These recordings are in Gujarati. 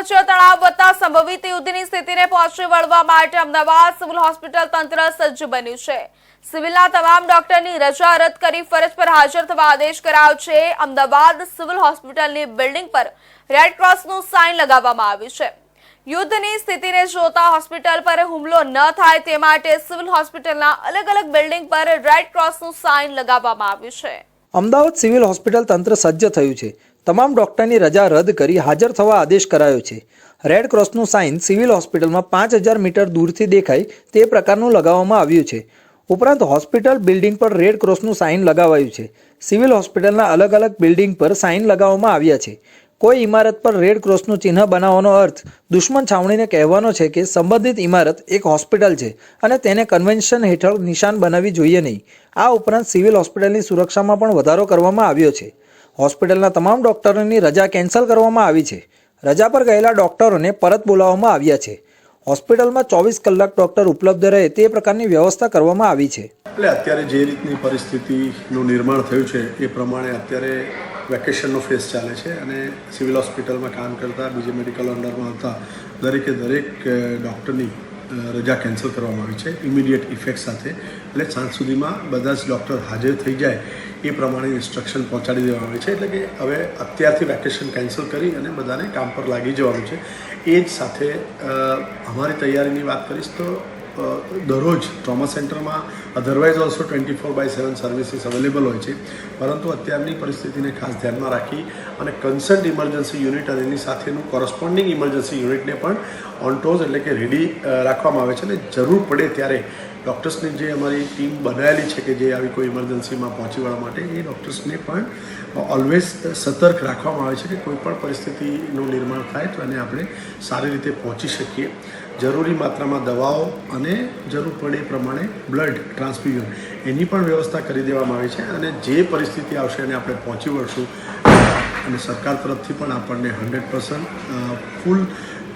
વચ્ચે તળાવ વધતા સંભવિત યુદ્ધની સ્થિતિને પહોંચી વળવા માટે અમદાવાદ સિવિલ હોસ્પિટલ તંત્ર સજ્જ બન્યું છે. સિવિલના તમામ ડોક્ટરની રજા રદ કરી ફરજ પર હાજર થવા આદેશ કરાયો છે. અમદાવાદ સિવિલ હોસ્પિટલની બિલ્ડિંગ પર રેડ ક્રોસનું સાઇન લગાવવામાં આવ્યું છે. યુદ્ધની સ્થિતિને જોતા હોસ્પિટલ પર હુમલો ન થાય તે માટે સિવિલ હોસ્પિટલના અલગ અલગ બિલ્ડિંગ પર રેડ ક્રોસનું સાઇન લગાવવામાં આવ્યું છે. અમદાવાદ સિવિલ હોસ્પિટલ તંત્ર સજ્જ થયું છે. તમામ ડોક્ટરની રજા રદ કરી હાજર થવા આદેશ કરાયો છે. રેડ ક્રોસનું સાઇન સિવિલ હોસ્પિટલમાં પાંચ હજાર મીટર દૂરથી દેખાય તે પ્રકારનું લગાવવામાં આવ્યું છે. ઉપરાંત હોસ્પિટલ બિલ્ડિંગ પર રેડ ક્રોસનું સાઇન લગાવાયું છે. સિવિલ હોસ્પિટલના અલગ અલગ બિલ્ડિંગ પર સાઇન લગાવવામાં આવ્યા છે. કોઈ ઇમારત પર રેડ ક્રોસનું ચિહ્ન બનાવવાનો અર્થ દુશ્મન છાવણીને કહેવાનો છે કે સંબંધિત ઇમારત એક હોસ્પિટલ છે અને તેને કન્વેન્શન હેઠળ નિશાન બનાવવી જોઈએ નહીં. આ ઉપરાંત સિવિલ હોસ્પિટલની સુરક્ષામાં પણ વધારો કરવામાં આવ્યો છે. હોસ્પિટલના તમામ ડોક્ટરોની રજા કેન્સલ કરવામાં આવી છે. રજા પર ગયેલા ડોક્ટરોને પરત બોલાવવામાં આવ્યા છે. હોસ્પિટલમાં ચોવીસ કલાક ડોક્ટર ઉપલબ્ધ રહે તે પ્રકારની વ્યવસ્થા કરવામાં આવી છે. એટલે અત્યારે જે રીતની પરિસ્થિતિનું નિર્માણ થયું છે એ પ્રમાણે અત્યારે વેકેશનનો ફેસ ચાલે છે અને સિવિલ હોસ્પિટલમાં કામ કરતા બીજે મેડિકલ અંડરમાં હતા, દરેકે દરેક ડૉક્ટરની રજા કેન્સલ કરવામાં આવી છે, ઇમિડિયેટ ઇફેક્ટ સાથે. એટલે સાંજ સુધીમાં બધા જ ડૉક્ટર હાજર થઈ જાય એ પ્રમાણે ઇન્સ્ટ્રક્શન પહોંચાડી દેવામાં આવી છે. એટલે કે હવે અત્યારથી વેકેશન કેન્સલ કરી અને બધાને કામ પર લાગી જવાનું છે. એ જ સાથે અમારી તૈયારીની વાત કરીશ તો દરરોજ ટ્રોમા સેન્ટરમાં otherwise also twenty four by seven services available હોય છે. પરંતુ અત્યારની પરિસ્થિતિને ખાસ ધ્યાનમાં રાખી અને કન્સર્ટ ઇમરજન્સી યુનિટ અને એની સાથેનું કોરસ્પોન્ડિંગ ઇમરજન્સી યુનિટને પણ ઓન ટોઝ એટલે કે રેડી રાખવામાં આવે છે અને જરૂર પડે ત્યારે ડૉક્ટર્સની જે અમારી ટીમ બનાવેલી છે કે જે આવી કોઈ ઇમરજન્સીમાં પહોંચી વળવા માટે, એ ડૉક્ટર્સને પણ ઓલવેઝ સતર્ક રાખવામાં આવે છે કે કોઈ પણ પરિસ્થિતિનું નિર્માણ થાય તો એને આપણે સારી રીતે પહોંચી શકીએ. જરૂરી માત્રામાં દવાઓ અને જરૂર પડે એ પ્રમાણે બ્લડ ટ્રાન્સફ્યુઝન એની પણ વ્યવસ્થા કરી દેવામાં આવી છે અને જે પરિસ્થિતિ આવશે એને આપણે પહોંચી વળશું, અને સરકાર તરફથી પણ આપણને હંડ્રેડ પર્સન્ટ ફૂલ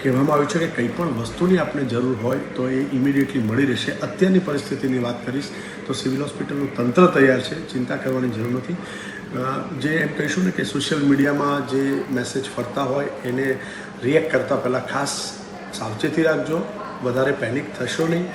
કહેવામાં આવ્યું છે કે કંઈ પણ વસ્તુની આપણે જરૂર હોય તો એ ઇમિડિયેટલી મળી રહેશે. અત્યારની પરિસ્થિતિની વાત કરીશ તો સિવિલ હોસ્પિટલનું તંત્ર તૈયાર છે, ચિંતા કરવાની જરૂર નથી. જે એમ કહીશું ને કે સોશિયલ મીડિયામાં જે મેસેજ ફરતા હોય એને રિએક્ટ કરતાં પહેલાં ખાસ સાવચેતી રાખજો. વધારે પેનિક થશો નહીં.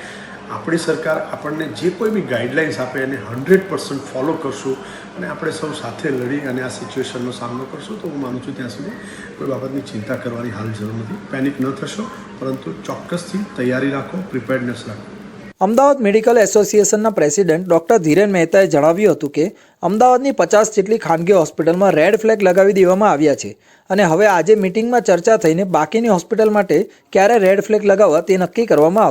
આપણી સરકાર આપણને જે કોઈ બી ગાઈડલાઇન્સ આપે એને હંડ્રેડ પર્સન્ટ ફોલો કરશું અને આપણે સૌ સાથે લડી અને આ સિચ્યુએશનનો સામનો કરશું. તો હું માનું છું ત્યાં સુધી કોઈ બાબતની ચિંતા કરવાની હાલ જરૂર નથી. પેનિક ન થશો, પરંતુ ચોક્કસથી તૈયારી રાખો પ્રિપેર્ડનેસ રાખો. અમદાવાદ મેડિકલ એસોસિએશનના પ્રેસિડેન્ટ ડોક્ટર ધીરેન મહેતાએ જણાવ્યું હતું કે, અમદાવાદની પચાસ જેટલી ખાનગી હોસ્પિટલમાં રેડ ફ્લેગ લગાવી દેવામાં આવ્યા છે અને હવે આજે મિટિંગમાં ચર્ચા થઈને બાકીની હોસ્પિટલ માટે ક્યારે રેડ ફ્લેગ લગાવવા તે નક્કી કરવામાં